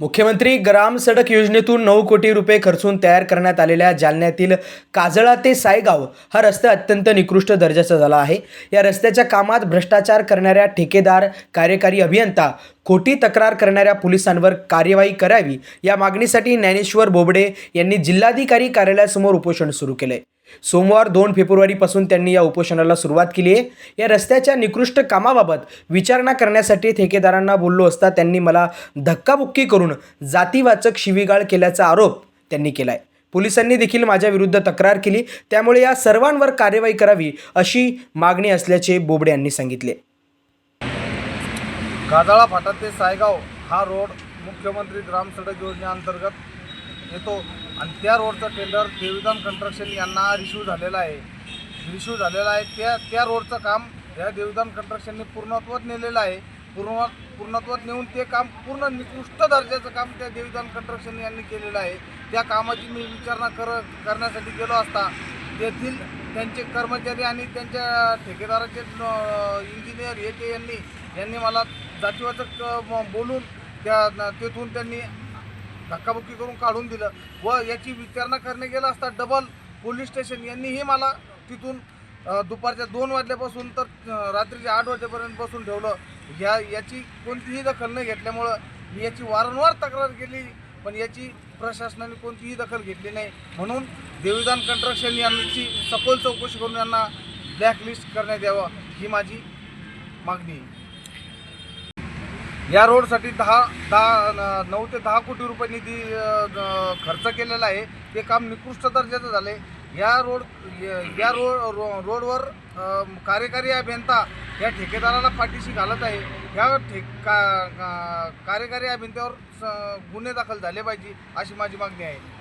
मुख्यमंत्री ग्राम सडक योजनेतून नऊ कोटी रुपये खर्चून तयार करण्यात आलेल्या जालन्यातील काजळा ते सायगाव हा रस्ता अत्यंत निकृष्ट दर्जाचा झाला आहे. या रस्त्याच्या कामात भ्रष्टाचार करणाऱ्या ठेकेदार कार्यकारी अभियंता खोटी तक्रार करणाऱ्या पोलिसांवर कार्यवाही करावी या मागणीसाठी ज्ञानेश्वर बोबडे यांनी जिल्हाधिकारी कार्यालयासमोर उपोषण सुरू केले. सोमवार दोन फेब्रुवारीपासून त्यांनी या उपोषणाला सुरुवात केली आहे. या रस्त्याच्या निकृष्ट कामाबाबत विचारणा करण्यासाठी ठेकेदारांना बोललो असता त्यांनी मला धक्काबुक्की करून जातीवाचक शिवीगाळ केल्याचा आरोप त्यांनी केला आहे पोलिसांनी देखील माझ्या विरुद्ध तक्रार केली. त्यामुळे या सर्वांवर कार्यवाही करावी अशी मागणी असल्याचे बोबडे यांनी सांगितले. काजाळा फाटा ते सायगाव हा रोड मुख्यमंत्री ग्राम सडक योजनेअंतर्गत येतो. आणि त्या रोडचं टेंडर देवीदान कन्स्ट्रक्शन यांना रिश्यू झालेला आहे. रिश्यू झालेला आहे. त्या त्या रोडचं काम या देविदान कन्स्ट्रक्शनने पूर्णत्वात नेलेलं आहे. पूर्ण पूर्णत्वात नेऊन ते काम पूर्ण निकृष्ट दर्जाचं काम त्या देवीदान कन्स्ट्रक्शन यांनी केलेलं आहे. त्या कामाची मी विचारणा कर करण्यासाठी गेलो असता तेथील त्यांचे कर्मचारी आणि त्यांच्या ठेकेदाराचे इंजिनियर हे ते यांनी यांनी मला जातीवाचक बोलून त्या तेथून त्यांनी धक्काबुक्की करून काढून दिलं व याची विचारणा करणे गेलं असता डबल पोलीस स्टेशन यांनीही मला तिथून दुपारच्या दोन वाजल्यापासून तर रात्रीच्या आठ वाजेपर्यंत बसून ठेवलं. ह्या याची कोणतीही दखल न घेतल्यामुळं मी याची वारंवार तक्रार केली पण याची प्रशासनाने कोणतीही दखल घेतली नाही. म्हणून देवीदान कंट्रक्शन यांची सखोल चौकशी करून यांना ब्लॅकलिस्ट करण्यात यावं ही माझी मागणी आहे. या रोडसाठी दहा दहा नऊ ते दहा कोटी रुपये निधी खर्च केलेला आहे. ते काम निकृष्ट दर्जाचं झालं आहे या रोड या रोड रो- रोडवर कार्यकारी अभियंता या ठेकेदाराला पाठीशी घालत आहे. या ठे का का- कार्यकारी अभियंत्यावर स- गुन्हे दाखल झाले पाहिजे अशी माझी मागणी आहे.